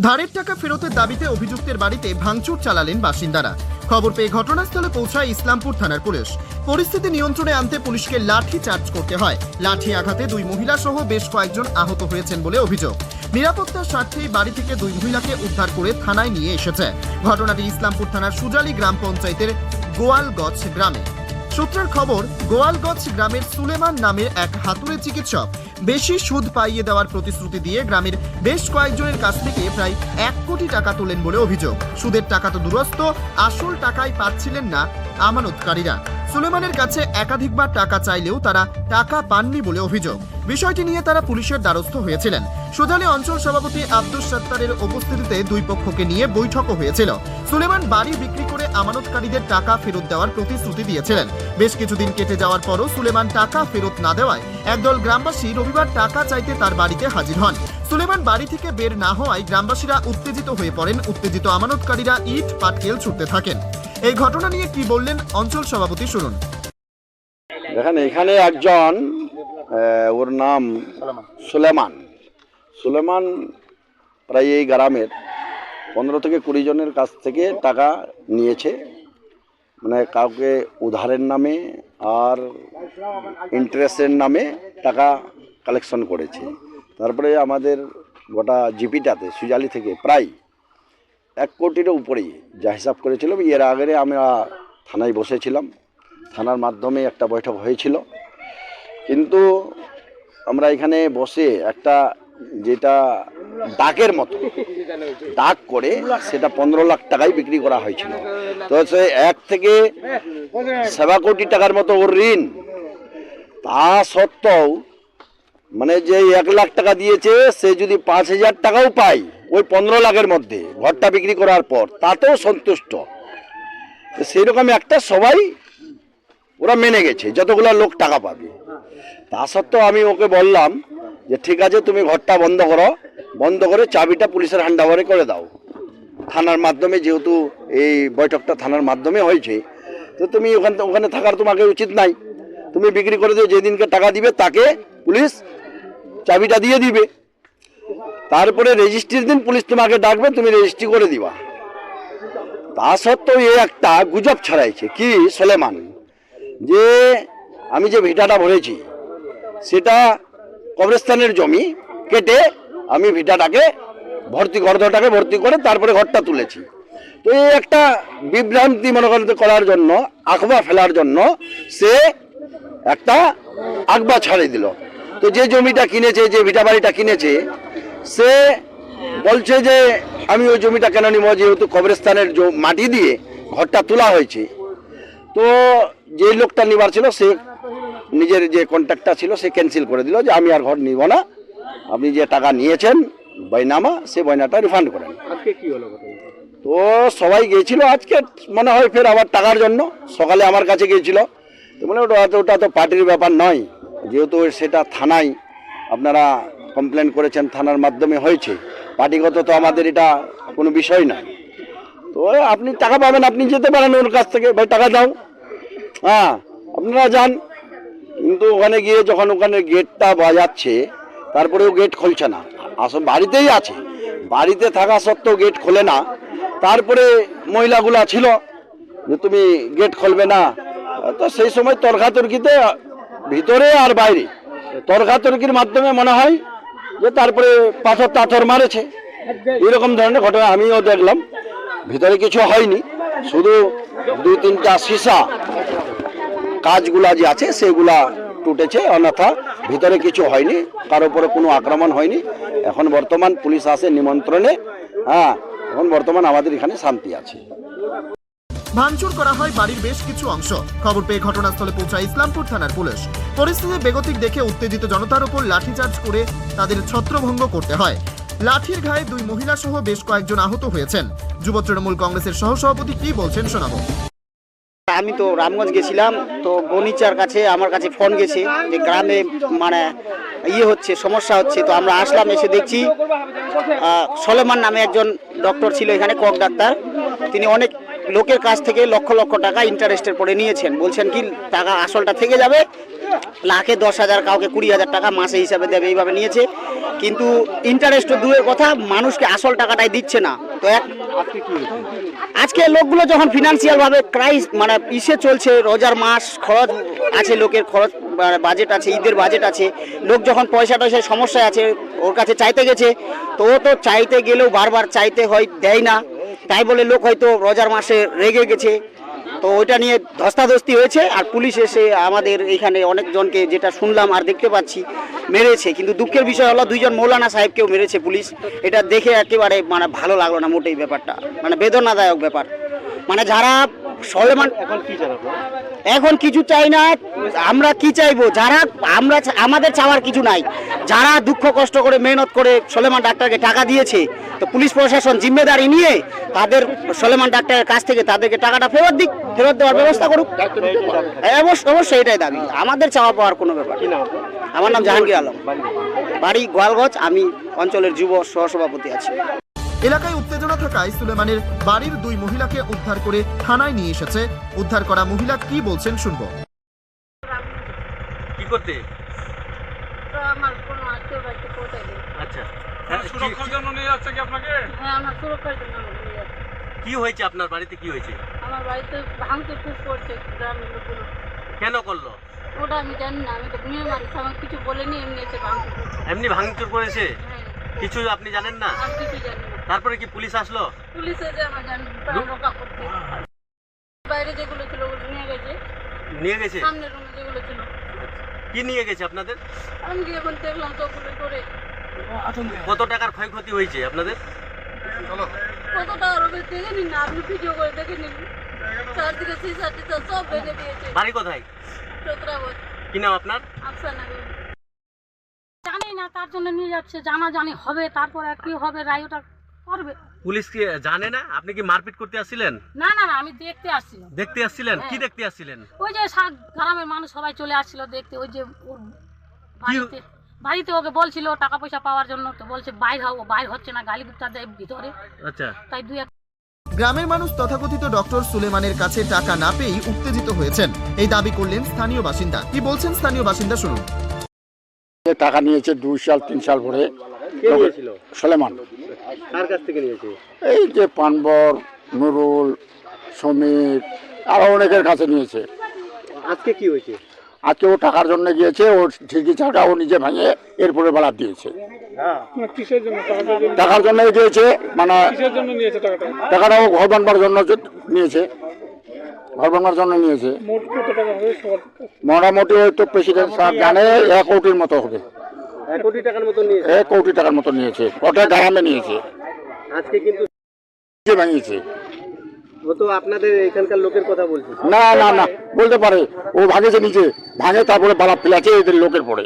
ধারের টাকা ফেরতের দাবিতে অভিযুক্তের বাড়িতে ভাঙচুর চালালেন বাসিন্দারা। খবর পেয়ে ঘটনাস্থলে পৌঁছায় ইসলামপুর থানার পুলিশ। পরিস্থিতি নিয়ন্ত্রণে আনতে পুলিশকে লাঠি চার্জ করতে হয়। লাঠি আঘাতে দুই মহিলা সহ বেশ কয়েকজন আহত হয়েছেন বলে অভিযোগ। নিরাপত্তার স্বার্থেই বাড়ি থেকে দুই মহিলাকে উদ্ধার করে থানায় নিয়ে এসেছে। ঘটনাটি ইসলামপুর থানার সুজালি গ্রাম পঞ্চায়েতের গোয়ালগছ গ্রামে। সূত্রের খবর, গোয়ালগঞ্জ গ্রামের সুলেমান নামের এক হাতুড়ে চিকিৎসক বেশি সুদ পাইয়ে দেওয়ার প্রতিশ্রুতি দিয়ে গ্রামের বেশ কয়েকজনের কাছ থেকে প্রায় এক কোটি টাকা তোলেন বলে অভিযোগ। সুদের টাকা তো দুরস্ত, আসল টাকাই পাচ্ছিলেন না আমানতকারীরা। সুলেমানের কাছে একাধিকবার টাকা চাইলেও তারা টাকা পাননি বলে অভিযোগ। বিষয়টি নিয়ে তারা পুলিশের দ্বারস্থ হয়েছিলেন। সুজালি অঞ্চল সভাপতি আব্দুস সত্তারের উপস্থিতিতে দুই পক্ষকে নিয়ে বৈঠকও হয়েছিল। সুলেমান বাড়ি বিক্রি করে আমানতকারীদের টাকা ফেরত দেওয়ার প্রতিশ্রুতি দিয়েছিলেন। বেশ কিছুদিন কেটে যাওয়ার পরও সুলেমান টাকা ফেরত না দেওয়ায় একদল গ্রামবাসী রবিবার টাকা চাইতে তার বাড়িতে হাজির হন। সুলেমান বাড়ি থেকে বের না হওয়ায় গ্রামবাসীরা উত্তেজিত হয়ে পড়েন। উত্তেজিত আমানতকারীরা ইট, পাটকেল ছুটতে থাকেন। এই ঘটনা নিয়ে কি বললেন অঞ্চল সভাপতি, শুনুন। দেখেন, এখানে একজন ওর নাম সুলেমান। সুলেমান। প্রায় এই গ্রামের পনেরো থেকে কুড়ি জনের কাছ থেকে টাকা নিয়েছে। মানে কাউকে উধারের নামে আর ইন্টারেস্টের নামে টাকা কালেকশন করেছে। তারপরে আমাদের গোটা জিপিটাতে সুজালি থেকে প্রায় এক কোটির উপরেই যা হিসাব করেছিলাম এর আগে আমরা থানায় বসেছিলাম। থানার মাধ্যমে একটা বৈঠক হয়েছিল। কিন্তু আমরা এখানে বসে একটা যেটা ডাকের মতো ডাক করে সেটা পনেরো লাখ টাকায় বিক্রি করা হয়েছিল। তো সে এক থেকে সেবা কোটি টাকার মতো ওর ঋণ। তা সত্ত্বেও মানে যে এক লাখ টাকা দিয়েছে, সে যদি পাঁচ হাজার টাকাও পায় ওই পনেরো লাখের মধ্যে ঘরটা বিক্রি করার পর, তাতেও সন্তুষ্ট। সেই রকম একটা সবাই ওরা মেনে গেছে, যতগুলো লোক টাকা পাবে। তা সত্ত্বেও আমি ওকে বললাম যে ঠিক আছে, তুমি ঘরটা বন্ধ করো। বন্ধ করে চাবিটা পুলিশের হ্যান্ড ওভারে করে দাও। থানার মাধ্যমে যেহেতু এই বৈঠকটা থানার মাধ্যমে হয়েছে, তো তুমি ওখানে ওখানে থাকার তোমাকে উচিত নাই। তুমি বিক্রি করে দিও, যেদিনকে টাকা দিবে তাকে পুলিশ চাবিটা দিয়ে দিবে। তারপরে রেজিস্ট্রির দিন পুলিশ তোমাকে ডাকবে, তুমি রেজিস্ট্রি করে দিবা। তা সত্ত্বেও এ একটা গুজব ছড়াইছে। কি, সোলেমান? যে আমি যে ভিটাটা ভরেছি, সেটা কবরস্থানের জমি কেটে আমি ভিটাটাকে ভর্তি গর্ধটাকে ভর্তি করে তারপরে ঘরটা তুলেছি। তো এই একটা বিভ্রান্তি মনে করার জন্য, আখবা ফেলার জন্য সে একটা আকবা ছাড়িয়ে দিল। তো যে জমিটা কিনেছে, যে ভিটা বাড়িটা কিনেছে, সে বলছে যে, আমি ওই জমিটা কেন নিব? যেহেতু কবরস্থানের মাটি দিয়ে ঘরটা তোলা হয়েছে। তো যে লোকটা নিবার ছিল, সে নিজের যে কন্ট্যাক্টটা ছিল সে ক্যান্সেল করে দিল যে আমি আর ঘর নিব না। আপনি যে টাকা নিয়েছেন বয়নামা সে বয়নাটা রিফান্ড করেন আজকে কি হলো তো সবাই গিয়েছিল আজকে মনে হয় ফের আবার টাকার জন্য। সকালে আমার কাছে গিয়েছিল তো মনে ওটা তো ওটা তো পার্টির ব্যাপার নয়। যেহেতু সেটা থানায় আপনারা কমপ্লেন করেছেন থানার মাধ্যমে হয়েছে। পার্টিগত তো আমাদের এটা কোনো বিষয় নয় তো আপনি টাকা পাবেন আপনি যেতে পারেন ওর কাছ থেকে। ভাই টাকা দাও। হ্যাঁ আপনারা যান। কিন্তু ওখানে গিয়ে যখন ওখানে গেটটা বাজাচ্ছে, তারপরেও গেট খুলছে না। আসল বাড়িতেই আছে। বাড়িতে থাকা সত্ত্বেও গেট খোলে না। তারপরে মহিলাগুলা ছিল যে, তুমি গেট খুলবে না। তো সেই সময় তর্কাতর্কিতে ভিতরে আর বাইরে। তর্কাতর্কির মাধ্যমে মনে হয় যে, তারপরে পাথর টাথর মারেছে। এরকম ধরনের ঘটনা আমিও দেখলাম। ভিতরে কিছু হয়নি। শুধু দুই তিনটা সীসা কাজগুলা যে আছে, সেগুলা টুটেছে, অন্যথা ভিতরে কিছু হয়নি কার উপরে কোনো আক্রমণ হয়নি। এখন বর্তমান পুলিশ আসে নিমন্ত্রণে হ্যাঁ এখন বর্তমান আমাদের এখানে শান্তি আছে। ভাঙচুর করা হয় বাড়ির বেশ কিছু অংশ। খবর পেয়ে ঘটনাস্থলে পৌঁছায় ইসলামপুর থানার পুলিশ। পরিস্থিতি বেগতিক দেখে উত্তেজিত জনতার উপর লাঠিচার্জ করে তাদের ছত্রভঙ্গ করতে হয়। লাঠির ঘায়ে দুই মহিলা সহ বেশ কয়েকজন আহত হয়েছেন। যুব তৃণমূল কংগ্রেসের সহসভাপতি কি বলছেন শোনাবো। আমি তো রামগঞ্জ গেছিলাম, তো গনিচার কাছে আমার কাছে ফোন গেছে যে গ্রামে মানে ইয়ে হচ্ছে, সমস্যা হচ্ছে, তো আমরা আসলাম, এসে দেখছি সলেমান নামে একজন ডক্টর ছিল এখানে, কক ডাক্তার। তিনি অনেক লোকের কাছ থেকে লক্ষ লক্ষ টাকা ইন্টারেস্টের পরে নিয়েছেন। বলছেন কি, টাকা আসলটা থেকে যাবে, লাখে দশ হাজার, কাউকে কুড়ি হাজার টাকা মাসে হিসাবে দেবে, এইভাবে নিয়েছে। কিন্তু ইন্টারেস্ট দূরের কথা, মানুষকে আসল টাকাটাই দিচ্ছে না। তো এক আজকে লোকগুলো যখন ফিনান্সিয়ালভাবে ক্রাইস মানে ইসে চলছে, রোজার মাস, খরচ আছে, লোকের খরচ বাজেট আছে, ঈদের বাজেট আছে, লোক যখন পয়সা টয়সার সমস্যা আছে, ওর কাছে চাইতে গেছে, তো ও তো চাইতে গেলেও বারবার চাইতে হয়, দেয় না। তাই বলে লোক হয়তো রোজার মাসে রেগে গেছে। তো ওইটা নিয়ে ধস্তাধস্তি হয়েছে আর পুলিশ এসে আমাদের এখানে অনেকজনকে যেটা শুনলাম আর দেখতে পাচ্ছি মেরেছে। কিন্তু দুঃখের বিষয় হলো দুইজন মৌলানা সাহেবকেও মেরেছে পুলিশ। এটা দেখে একেবারে মানে ভালো লাগল না মোটেই ব্যাপারটা। মানে বেদনাদায়ক ব্যাপার। মানে যারা সলেমান এখন কি এখন কিছু চাই না আমরা কি চাইব? যারা আমরা আমাদের চাওয়ার কিছু নাই। যারা দুঃখ কষ্ট করে মেহনত করে সলেমান ডাক্তারকে টাকা দিয়েছে তো পুলিশ প্রশাসন জিম্মেদারি নিয়ে তাদের সলেমান ডাক্তারের কাছ থেকে তাদেরকে টাকাটা ফেরত দিক ফেরত দেওয়ার ব্যবস্থা করুক। অবশ্য অবশ্যই এটাই দাবি। আমাদের চাওয়া পাওয়ার কোনো ব্যাপার? আমার নাম জাহাঙ্গীর আলম। বাড়ি বাড়ি গোয়ালগঞ্জ আমি অঞ্চলের যুব সহসভাপতি আছি। এলাকায় উত্তেজনা থাকায় সুলেমানের বাড়ির দুই মহিলাকে উদ্ধার করে থানায় নিয়ে এসেছে। উদ্ধার করা মহিলা কি বলছেন শুনব। কি করতে? আচ্ছা। সুরক্ষার জন্য নিয়ে যাচ্ছে কি আপনাকে? হ্যাঁ আমার সুরক্ষার জন্য নিয়ে যাচ্ছে। কি হয়েছে আপনার বাড়িতে? কি হয়েছে? আমার বাড়িতে ভাঙতে খুব করছে গ্রামের লোকগুলো। কেন করল? ওটা আমি জানি না আমি তো মেয়ে মানুষ আমাকে কিছু বলেনি এমনি এসে ভাঙতে এমনি ভাঙচুর করেছে? হ্যাঁ। কিছু আপনি জানেন না? আমি কিছু জানি না। তারপরে কি পুলিশ আসলো? পুলিশ এসে আমার জানি প্রাণ রক্ষা করতে বাইরে যেগুলো ছিল ওগুলো নিয়ে গেছে। নিয়ে গেছে? সামনের রুমে যেগুলো ছিল। কি নিয়ে গেছে আপনাদের? আমি গিয়ে এখন দেখলাম তো ওগুলো করে। কত টাকার ক্ষয়ক্ষতি হয়েছে আপনাদের? কতটা আরও দেখে নিন না আপনি ভিডিও করে দেখে নিন চারদিকে সিসা টিসা সব ভেঙে দিয়েছে। বাড়ি কোথায়? চোদ্রাগত কি নাম আপনার? আফসানা জানি না তার জন্য নিয়ে যাচ্ছে জানা জানি হবে তারপর আর কি হবে রায় ওটা করবে? পুলিশ কি জানে না? আপনি কি মারপিট করতে আসছিলেন? না না না আমি দেখতে আসছিলাম। দেখতে আসছিলেন? কি হ্যাঁ। দেখতে আসছিলেন? ওই যে গ্রামের মানুষ সবাই চলে আসছিল দেখতে ওই যে ওর বাড়িতে বাড়িতে ওকে বলছিল টাকা পয়সা পাওয়ার জন্য তো বলছে বাইর হও বাইর হচ্ছে না গালি গুপ্তা দেয় ভিতরে। আচ্ছা। তাই দুই এক গ্রামের মানুষ তথাকথিত ডক্টর সুলেমানের কাছে টাকা না পেয়েই উত্তেজিত হয়েছেন। এই দাবি করলেন স্থানীয় বাসিন্দা। কি বলছেন স্থানীয় বাসিন্দা শুনুন। টাকা নিয়েছে দুই সাল তিন সাল পরে সলেমান। কার কাছ থেকে নিয়েছে? এই যে পানবর নুরুল সমীর আরও অনেকের কাছে নিয়েছে। আজকে কি হয়েছে? আজকে ও টাকার জন্য গিয়েছে ও ঠিকই টাকা ও নিজে ভেঙে এরপরে বেলা দিয়েছে। হ্যাঁ। কিসের জন্য টাকার জন্য গিয়েছে মানে কিসের টাকাটা? টাকাটা ও ঘর বানবার জন্য নিয়েছে। ঘর বানবার জন্য নিয়েছে। মোট কত টাকা মোটামুটি হয়তো প্রেসিডেন্ট সাহেব জানে এক কোটির মতো হবে। এক কোটি টাকার মতো নিয়েছে। এক কোটি টাকার মতো নিয়েছে। ওটা গ্রামে নিয়েছে। আজকে কিন্তু ভেঙেছে ও তো আপনাদের এখানকার লোকের কথা বলছে। না না না বলতে পারে। ও ভাঙেছে নিজে। ভাঙে তারপরে বালা ফেলাছে এদের লোকের পরে।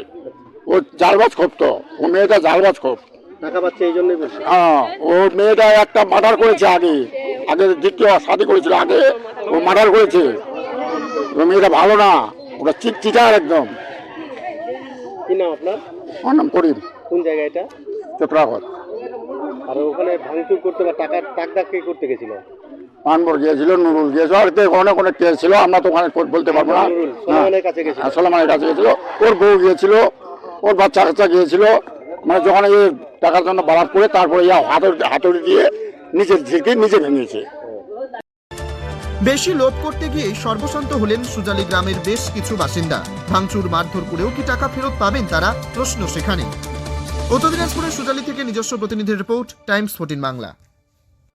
ও জালবাজ খোপ তো। ও মেয়েটা জালবাজ খোপ। টাকা পাচ্ছে এই জন্যই বলছে। হ্যাঁ ও মেয়েটা একটা মার্ডার করেছে আগে। আগে দ্বিতীয় শাদি করেছিল আগে। ও মার্ডার করেছে। ও মেয়েটা ভালো না। ওটা চিট চিটার একদম। কি নাম আপনার? আমার নাম করিম কোন জায়গা এটা? চোপড়াঘর। আর ওখানে ভাঙচুর করতে বা টাকা টাক ডাক কে করতে গেছিল? পানবর গিয়েছিল নুরুল গিয়েছিল আর অনেক অনেক কেস ছিল আমরা তো ওখানে বলতে পারব না। হ্যাঁ। সোলেমানের কাছে গেছিল। সোলেমানের কাছে গেছিল। ওর বউ গিয়েছিল ওর বাচ্চা কাচ্চা গিয়েছিল। মানে যখন এই টাকার জন্য বাড়াত করে তারপরে ইয়া হাতুড়ি হাতুড়ি দিয়ে নিজের ঝিঁকে নিজে ভেঙেছে। বেশি লোভ করতে গিয়ে সর্বশান্ত হলেন সুজালি গ্রামের বেশ কিছু বাসিন্দা। ভাঙচুর, মারধর করেও কি টাকা ফেরত পাবেন তারা? প্রশ্ন সেখানে। উত্তর দিনাজপুরের সুজালি থেকে নিজস্ব প্রতিনিধির রিপোর্ট, টাইমস ফোর্টিন বাংলা।